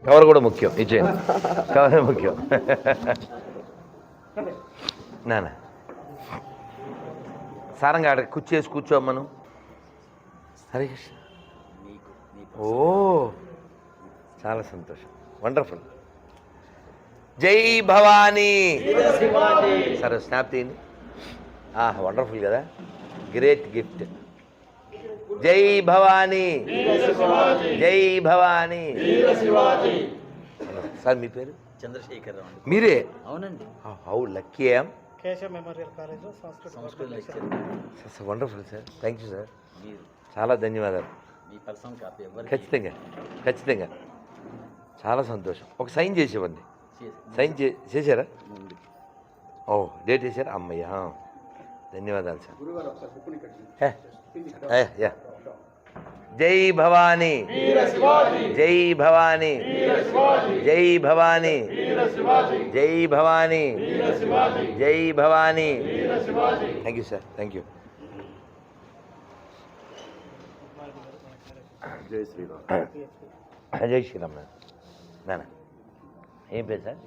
Cover కూడా ముఖ్యం ఇచ్చేయండి కవర్ ముఖ్యం. నాన్న. సారంగా ఆడ కూర్చేసి కూర్చోమ్మను హరే కృష్ణ. ఓ చాలా సంతోషం. వండర్ఫుల్ జై భవానీ. సరే స్నాప్ తీయండి. వండర్ఫుల్ కదా. గ్రేట్ గిఫ్ట్ జై భవానీ. జై భవానీ. సార్ మీ పేరు? చంద్రశేఖరరావు అండి. మీరే? అవునండి. How lucky lecture wonderful sir. Thank you sir. చాలా ధన్యవాదాలు. ఖచ్చితంగా ఖచ్చితంగా. చాలా సంతోషం. ఒక సైన్ చేసేవండి చేసి- సైన్ చే చేశారా? ఓ డేట్ వేసారా అమ్మయ్య. ధన్యవాదాలు సార్ హే, హే, యా. జై భవానీ జై భవానీ జై భవానీ జై భవానీ జై Bhavani thank you sir thank you జై శ్రీరామ్ జై శ్రీరామ్ నాన్న నాన్న ఏం పేరు సార్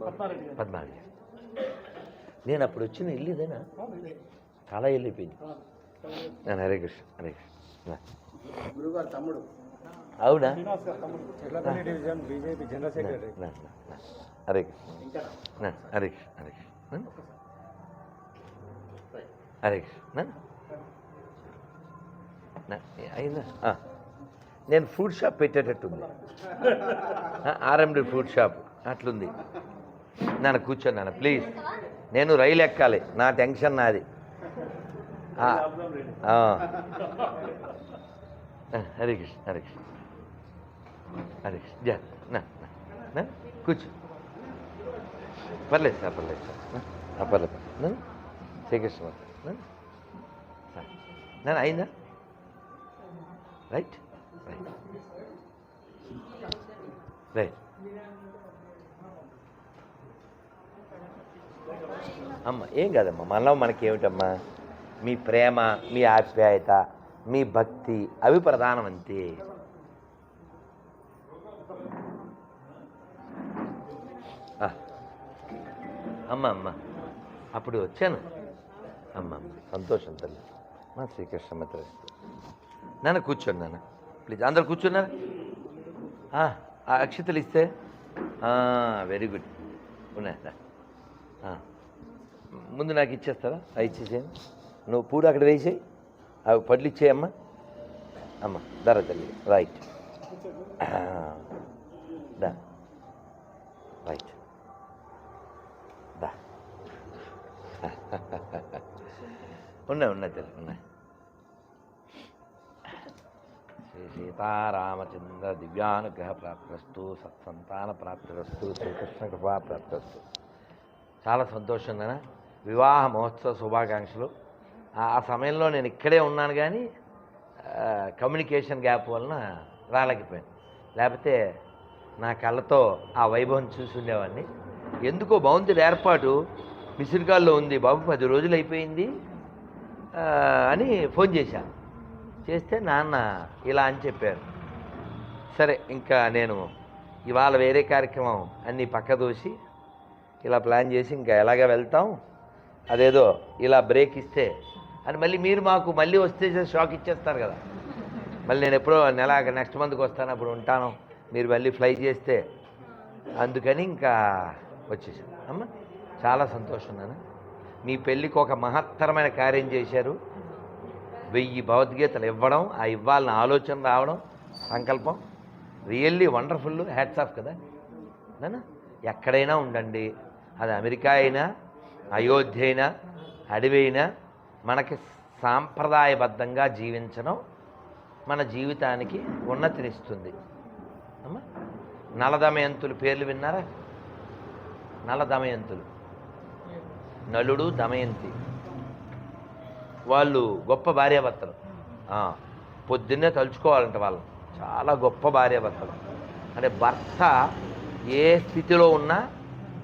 పద్మారెడ్డి గారు పద్మావతి నేను అప్పుడు వచ్చిన ఇల్లు ఇదేనా అయిపోయింది నేను హరే కృష్ణ హరే కృష్ణ. గురుగారు తమ్ముడు. అవునా. హరే కృష్ణ. హరే కృష్ణ హరే కృష్ణ. హరే కృష్ణ అయిందా. నేను food shop పెట్టేటట్టుంది. RMD food shop. అట్లుంది. నాన్న కూర్చో నాన్న ప్లీజ్. నేను రైలు ఎక్కాలి. నా టెన్షన్ నాది. హరే కృష్ణ హరే కృష్ణ. హరే కృష్ణ. జా నా, కూర్చో. పర్లేదు సార్ పర్లేదు సార్. పర్లేదు. పర్లేదు. శ్రీకృష్ణ అయిందా? Right right. రైట్. అమ్మ ఏం కాదమ్మా? మనలో మనకి ఏమిటమ్మా మీ ప్రేమ మీ ఆప్యాయత మీ భక్తి అవి ప్రధానం అంతే అమ్మ అమ్మ అప్పుడు వచ్చాను. అమ్మ అమ్మ సంతోషం తల్లి. మా శ్రీకృష్ణ మిత్ర నన్ను కూర్చోండి నాన్న. ప్లీజ్ అందరు కూర్చున్నారు? ఆ, అక్షతలు ఇస్తే? Very good. ఉన్నాయా ముందు నాకు ఇచ్చేస్తారా అవి ఇచ్చేసేయండి నువ్వు పూడు అక్కడ వేసేయి. అవి పళ్ళు ఇచ్చేయమ్మా. అమ్మ ధర తల్లి. రైట్ దా. రైట్ దా. ఉన్నాయి ఉన్నాయి తల్లి ఉన్నాయి శ్రీ సీతారామచంద్ర దివ్యానుగ్రహ ప్రాప్తిరస్తు సత్సంతాన ప్రాప్తిరస్తు శ్రీకృష్ణ కృపా ప్రాప్తిరస్తు. చాలా సంతోషంగా వివాహ మహోత్సవ శుభాకాంక్షలు. ఆ సమయంలో నేను ఇక్కడే ఉన్నాను కానీ కమ్యూనికేషన్ గ్యాప్ వలన రాలేకపోయాను. లేకపోతే నా కళ్ళతో ఆ వైభవం చూసి ఉండేవాడిని. ఎందుకో భవంతుడి ఏర్పాటు మిసిరిగాల్లో ఉంది బాబు పది రోజులు అయిపోయింది అని ఫోన్ చేశాను. చేస్తే నాన్న ఇలా అని చెప్పారు. సరే ఇంకా నేను ఇవాళ వేరే కార్యక్రమం అన్నీ పక్కదోసి ఇలా ప్లాన్ చేసి ఇంకా ఎలాగ వెళ్తాం? అదేదో ఇలా బ్రేక్ ఇస్తే అని మళ్ళీ మీరు మాకు మళ్ళీ వస్తే షాక్ ఇచ్చేస్తారు కదా. మళ్ళీ నేను ఎప్పుడో నెల నెక్స్ట్ మంత్కి వస్తాను అప్పుడు ఉంటాను. మీరు మళ్ళీ ఫ్లై చేస్తే అందుకని ఇంకా వచ్చేసాను. అమ్మ చాలా సంతోషం నాన్న. మీ పెళ్ళికి ఒక మహత్తరమైన కార్యం చేశారు. వెయ్యి భగవద్గీతలు ఇవ్వడం ఆ ఇవ్వాలని ఆలోచన రావడం సంకల్పం. రియల్లీ వండర్ఫుల్ హ్యాట్స్ ఆఫ్ కదా. నాన్న ఎక్కడైనా ఉండండి. అది అమెరికా అయినా అయోధ్య అయినా అడవి అయినా మనకి సాంప్రదాయబద్ధంగా జీవించడం మన జీవితానికి ఉన్నతినిస్తుంది. అమ్మా నలదమయంతులు పేర్లు విన్నారా? నలదమయంతులు. నలుడు దమయంతి. వాళ్ళు గొప్ప భార్యాభర్తలు. పొద్దున్నే తలుచుకోవాలంట వాళ్ళు చాలా గొప్ప భార్యాభర్తలు. అంటే భర్త ఏ స్థితిలో ఉన్నా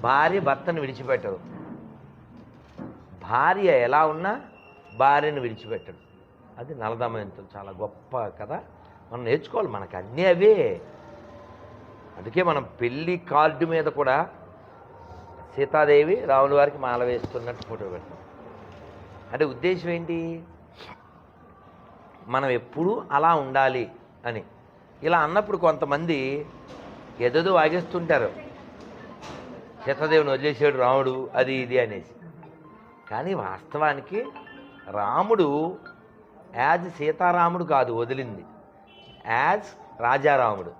భార్య భర్తను విడిచిపెట్టరు. భార్య ఎలా ఉన్నా భార్యను విడిచిపెట్టడు. అది నలదమయంతులు చాలా గొప్ప కదా మనం నేర్చుకోవాలి మనకు అన్నీ అవే. అందుకే మనం పెళ్ళి కార్డు మీద కూడా సీతాదేవి రాముల వారికి మాల వేస్తున్నట్టు ఫోటో పెడతాం. అంటే ఉద్దేశం ఏంటి? మనం ఎప్పుడూ అలా ఉండాలి అని. ఇలా అన్నప్పుడు కొంతమంది ఎదదో వాగేస్తుంటారు. సీతాదేవిని వదిలేసాడు రాముడు అది ఇది అనేసి. కానీ వాస్తవానికి రాముడు యాజ్ సీతారాముడు కాదు వదిలింది. యాజ్ రాజారాముడు.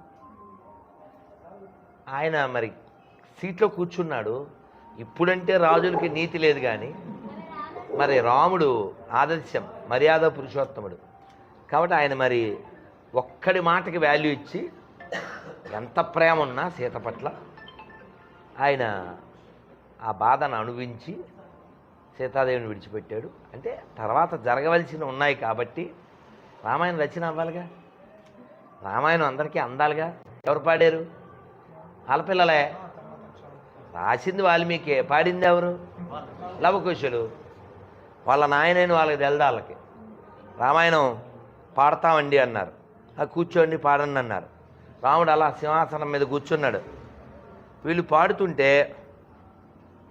ఆయన మరి సీట్లో కూర్చున్నాడు. ఇప్పుడంటే రాజులకి నీతి లేదు కానీ మరి రాముడు ఆదర్శం మర్యాద పురుషోత్తముడు. కాబట్టి ఆయన మరి ఒక్కడి మాటకి వాల్యూ ఇచ్చి ఎంత ప్రేమ ఉన్నా సీత పట్ల ఆయన ఆ బాధను అనుభవించి సీతాదేవిని విడిచిపెట్టాడు. అంటే తర్వాత జరగవలసిన ఉన్నాయి కాబట్టి రామాయణం రచన అవ్వాలిగా? రామాయణం అందరికీ అందాలిగా? ఎవరు పాడారు? ఆలపిల్లలే రాసింది వాల్మీకి. పాడింది ఎవరు? లవకుశులు. వాళ్ళ నాయనైన వాళ్ళకి తెలదు వాళ్ళకి రామాయణం పాడతామండి అన్నారు. ఆ కూర్చోండి పాడండి అన్నారు. రాముడు అలా సింహాసనం మీద కూర్చున్నాడు. వీళ్ళు పాడుతుంటే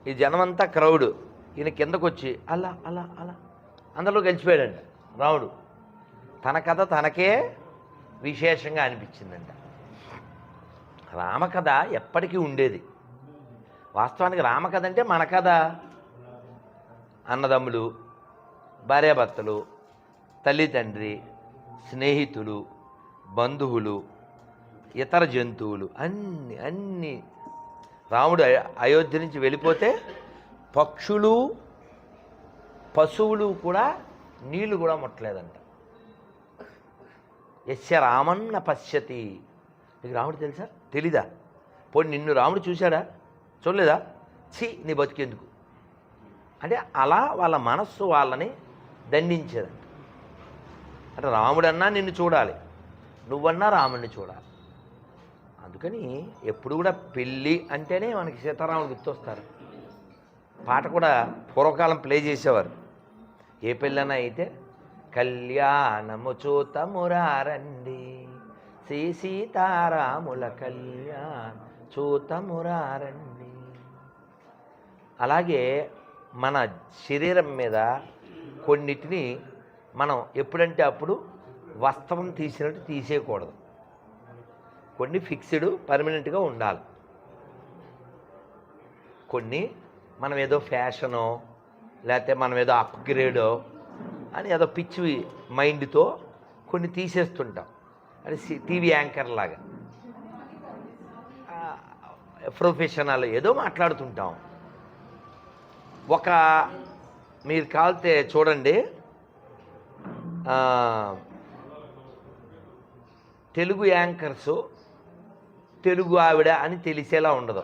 ఈ జనమంతా క్రౌడ్. ఈయన కిందకు వచ్చి అలా అలా అలా. అందులో గెలిచిపోయాడంట రాముడు. తన కథ తనకే విశేషంగా అనిపించిందంట. రామకథ ఎప్పటికీ ఉండేది. వాస్తవానికి రామకథ అంటే మన కథ. అన్నదమ్ములు భార్యాభర్తలు తల్లిదండ్రి స్నేహితులు బంధువులు ఇతర జంతువులు అన్ని అన్ని. రాముడు అయోధ్య నుంచి వెళ్ళిపోతే పక్షులు పశువులు కూడా నీళ్ళు కూడా ముట్టలేదంట. యస్య రామన్న పశ్యతి. నీకు రాముడు తెలుసా? తెలీదా? పోనీ నిన్ను రాముడు చూశాడా? చూడలేదా? ఛీ నీ బతికేందుకు? అంటే అలా వాళ్ళ మనస్సు వాళ్ళని దండించేదంట. అంటే రాముడన్నా నిన్ను చూడాలి. నువ్వన్నా రాముడిని చూడాలి. అందుకని ఎప్పుడు కూడా పెళ్ళి అంటేనే మనకి సీతారాముడు గుర్తొస్తారు. పాట కూడా పూర్వకాలం ప్లే చేసేవారు. ఏ పెళ్ళైనా అయితే కళ్యాణము చూతమురారండి శ్రీ సీతారాముల కళ్యాణ చూతమురారండి అలాగే మన శరీరం మీద కొన్నిటిని మనం ఎప్పుడంటే అప్పుడు వస్త్రం తీసినట్టు తీసేయకూడదు. కొన్ని ఫిక్స్డ్ పర్మనెంట్గా ఉండాలి. కొన్ని మనం ఏదో ఫ్యాషనో లేకపోతే మనం ఏదో అప్గ్రేడో అని ఏదో పిచ్చి మైండ్తో కొన్ని తీసేస్తుంటాం. అది సి- టీవీ యాంకర్ లాగా. ప్రొఫెషనల్ ఏదో మాట్లాడుతుంటాం. ఒక మీరు కాల్తే చూడండి తెలుగు యాంకర్సు తెలుగు ఆవిడ అని తెలిసేలా ఉండదు.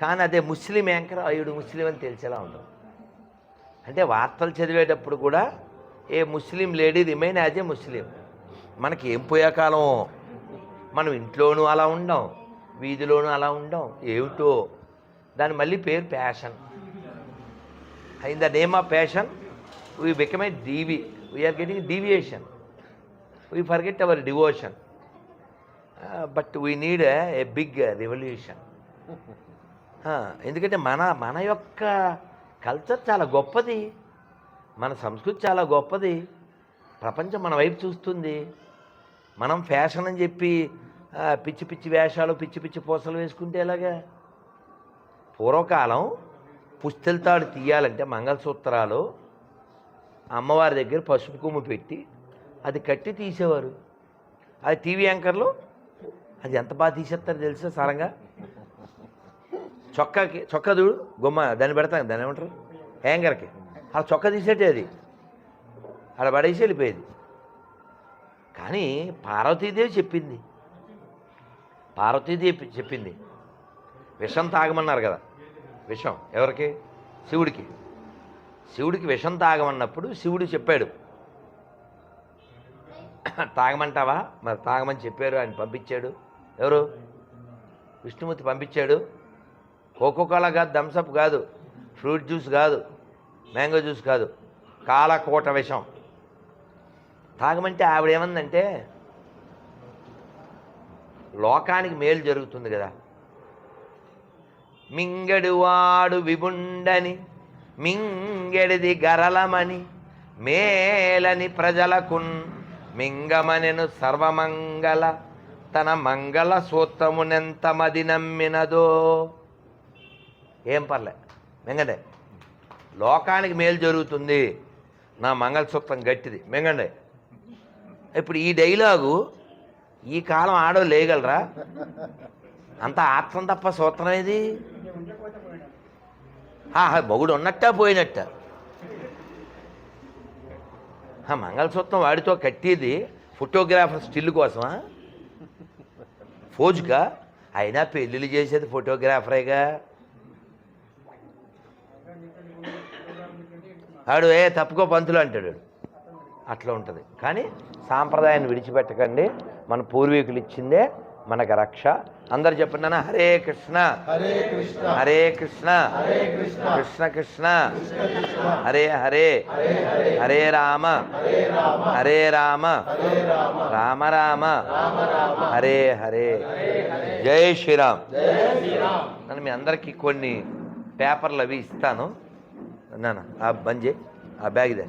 కానీ అదే ముస్లిం యాంకర్ ఆవిడ ముస్లిం అని తెలిసేలా ఉండదు. అంటే వార్తలు చదివేటప్పుడు కూడా a Muslim lady remain as a Muslim. మనకి ఏం పోయే కాలం మనం ఇంట్లోనూ అలా ఉండం వీధిలోనూ అలా ఉండం. ఏమిటో? దాని మళ్ళీ పేరు passion in the name of passion we become a డీవి we are getting deviation we forget our devotion but we need a big revolution ఎందుకంటే మన మన యొక్క కల్చర్ చాలా గొప్పది. మన సంస్కృతి చాలా గొప్పది. ప్రపంచం మన వైపు చూస్తుంది. మనం ఫ్యాషన్ అని చెప్పి పిచ్చి పిచ్చి వేషాలు పిచ్చి పిచ్చి పూసలు వేసుకుంటే ఎలాగా? పూర్వకాలం పుస్తెలతాడు తీయాలంటే మంగళసూత్రాలు అమ్మవారి దగ్గర పసుపు కొమ్ము పెట్టి అది కట్టి తీసేవారు. అది టీవీ యాంకర్లు అది ఎంత బాగా తీసేస్తారు తెలుసా సరంగా? చొక్కాకి చొక్కా చూడు గుమ్మ దాన్ని పెడతాం దాన్ని ఏమంటారు? హ్యాంగర్కి. అలా చొక్కా తీసేటే అది. అలా పడేసి వెళ్ళిపోయేది. కానీ పార్వతీదేవి చెప్పింది. పార్వతీదేవి చెప్పింది. విషం తాగమన్నారు కదా. విషం ఎవరికి? శివుడికి. శివుడికి విషం తాగమన్నప్పుడు శివుడు చెప్పాడు. తాగమంటావా? మరి తాగమని చెప్పారు ఆయన పంపించాడు. ఎవరు? విష్ణుమూర్తి పంపించాడు. కోకోకోలా కాదు థమ్సప్ కాదు ఫ్రూట్ జ్యూస్ కాదు మ్యాంగో జ్యూస్ కాదు కాలకోట విషం. తాగమంటే ఆవిడేమందంటే లోకానికి మేలు జరుగుతుంది కదా. మింగడువాడు విబుండని మింగెడిది గరలమని మేలని ప్రజలకున్ మింగమనెను సర్వమంగళ తన మంగళ సూత్రమునెంత మది నమ్మినదో. ఏం పర్లే. మింగండి. లోకానికి మేలు జరుగుతుంది. నా మంగళసూత్రం గట్టిది. మింగండి. ఇప్పుడు ఈ డైలాగు ఈ కాలం ఆడో లేయగలరా? అంత ఆత్రం తప్ప సూత్రం ఏది? ఆహా, మొగుడు ఉన్నట్ట పోయినట్ట? ఆ మంగళసూత్రం వాడితో కట్టేది ఫోటోగ్రాఫర్ స్టిల్ కోసమా? ఫోజుగా అయినా పెళ్ళిళ్ళు చేసేది ఫోటోగ్రాఫరేగా? ఆడు ఏ తప్పుకో పంతులు అంటాడు. అట్లా ఉంటుంది. కానీ సాంప్రదాయాన్ని విడిచిపెట్టకండి. మన పూర్వీకులు ఇచ్చిందే మనకు రక్ష. అందరు చెప్పండి హరే కృష్ణ. హరే కృష్ణ. హరే కృష్ణ. కృష్ణ. కృష్ణ హరే హరే. హరే రామ. హరే రామ. రామ. హరే రామ. హరే హరే. జై శ్రీరామ్. నేను మీ అందరికీ కొన్ని పేపర్లు అవి ఇస్తాను. నాన్న ఆ బంద్ చేయి ఆ బ్యాగ్ ఇదే